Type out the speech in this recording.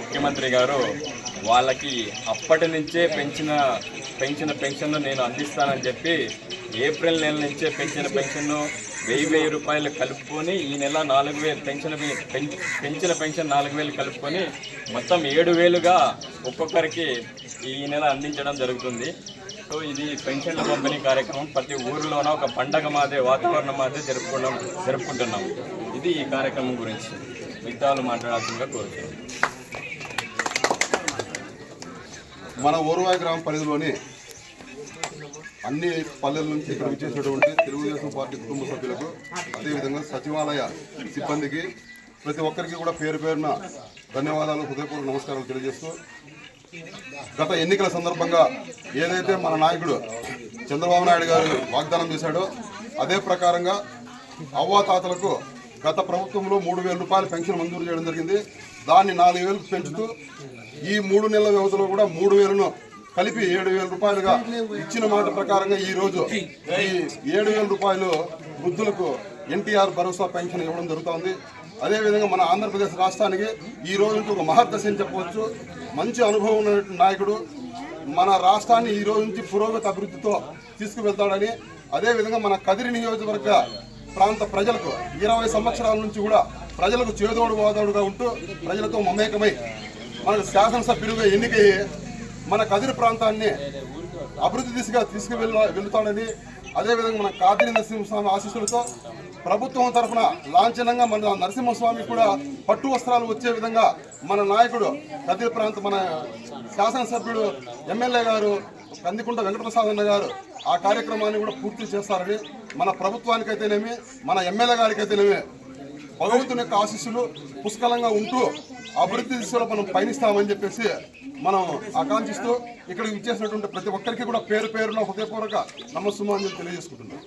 ముఖ్యమంత్రి గారు వాళ్ళకి అప్పటి నుంచే పెంచిన పెంచిన పెన్షన్ను నేను అందిస్తానని చెప్పి ఏప్రిల్ నెల నుంచే పెంచిన పెన్షన్ను వెయ్యి వెయ్యి రూపాయలు కలుపుకొని ఈ నెల నాలుగు వేలు పెన్షన్ పెంచిన పెన్షన్ నాలుగు వేలు కలుపుకొని మొత్తం ఏడు వేలుగా ఒక్కొక్కరికి ఈ నెల అందించడం జరుగుతుంది. సో ఇది పెన్షన్ల పంపిణీ కార్యక్రమం. ప్రతి ఊరిలోన ఒక పండగ మాదే వాతావరణం మాదే జరుపుకున్నాం జరుపుకుంటున్నాం. ఇది ఈ కార్యక్రమం గురించి మిగతా వాళ్ళు మాట్లాడాల్సిందిగా కోరుతున్నాం. మన ఓరువాయి గ్రామ పరిధిలోని అన్ని పల్లెల నుంచి ఇక్కడ విచ్చేసినటువంటి తెలుగుదేశం పార్టీ కుటుంబ సభ్యులకు అదేవిధంగా సచివాలయ సిబ్బందికి ప్రతి ఒక్కరికి కూడా పేరు పేరున ధన్యవాదాలు హృదయపూర్వక నమస్కారాలు తెలియజేస్తూ గత ఎన్నికల సందర్భంగా ఏదైతే మన నాయకుడు చంద్రబాబు నాయుడు గారు వాగ్దానం చేశాడో అదే ప్రకారంగా అవ్వాతాతలకు గత ప్రభుత్వంలో మూడు వేల రూపాయల పెన్షన్ మంజూరు చేయడం జరిగింది. దాన్ని నాలుగు వేలు పెంచుతూ ఈ మూడు నెలల వ్యవధిలో కూడా మూడు వేలను కలిపి ఏడు వేల రూపాయలుగా ఇచ్చిన మాట ప్రకారంగా ఈరోజు ఈ ఏడు వేల రూపాయలు వృద్ధులకు ఎన్టీఆర్ భరోసా పెన్షన్ ఇవ్వడం జరుగుతోంది. అదేవిధంగా మన ఆంధ్రప్రదేశ్ రాష్ట్రానికి ఈ రోజు నుంచి ఒక మహర్దశ అని చెప్పవచ్చు. మంచి అనుభవం ఉన్నటువంటి నాయకుడు మన రాష్ట్రాన్ని ఈ రోజు నుంచి పురోగతి అభివృద్ధితో తీసుకువెళ్తాడని అదేవిధంగా మన కదిరి నియోజకవర్గ ప్రాంత ప్రజలకు ఇరవై సంవత్సరాల నుంచి కూడా ప్రజలకు చేదోడు వాదోడుగా ఉంటూ ప్రజలతో మమేకమై మనకు శాసనసభ్యులుగా ఎన్నికయ్యి మన కదిరి ప్రాంతాన్ని అభివృద్ధి దిశగా తీసుకువెళ్ళ వెళ్తాడని అదేవిధంగా మన కాదిరి నరసింహస్వామి ఆశీస్సులతో ప్రభుత్వం తరఫున లాంఛనంగా మన నరసింహస్వామి కూడా పట్టు వస్త్రాలు వచ్చే విధంగా మన నాయకుడు కదిరి ప్రాంత మన శాసనసభ్యుడు ఎమ్మెల్యే గారు కందికుంట వెంకటప్రసాద్ గారు ఆ కార్యక్రమాన్ని కూడా పూర్తి చేస్తారని మన ప్రభుత్వానికైతేనేమి మన ఎమ్మెల్యే గారికైతేనేమి భగవంతుని యొక్క ఆశీస్సులు పుష్కలంగా ఉంటూ అభివృద్ధి దిశలో మనం పయనిస్తామని చెప్పేసి మనం ఆకాంక్షిస్తూ ఇక్కడికి ఇచ్చేసినటువంటి ప్రతి ఒక్కరికి కూడా పేరు పేరున హృదయపూర్వక నమస్సుమాన్ని తెలియజేసుకుంటున్నాం.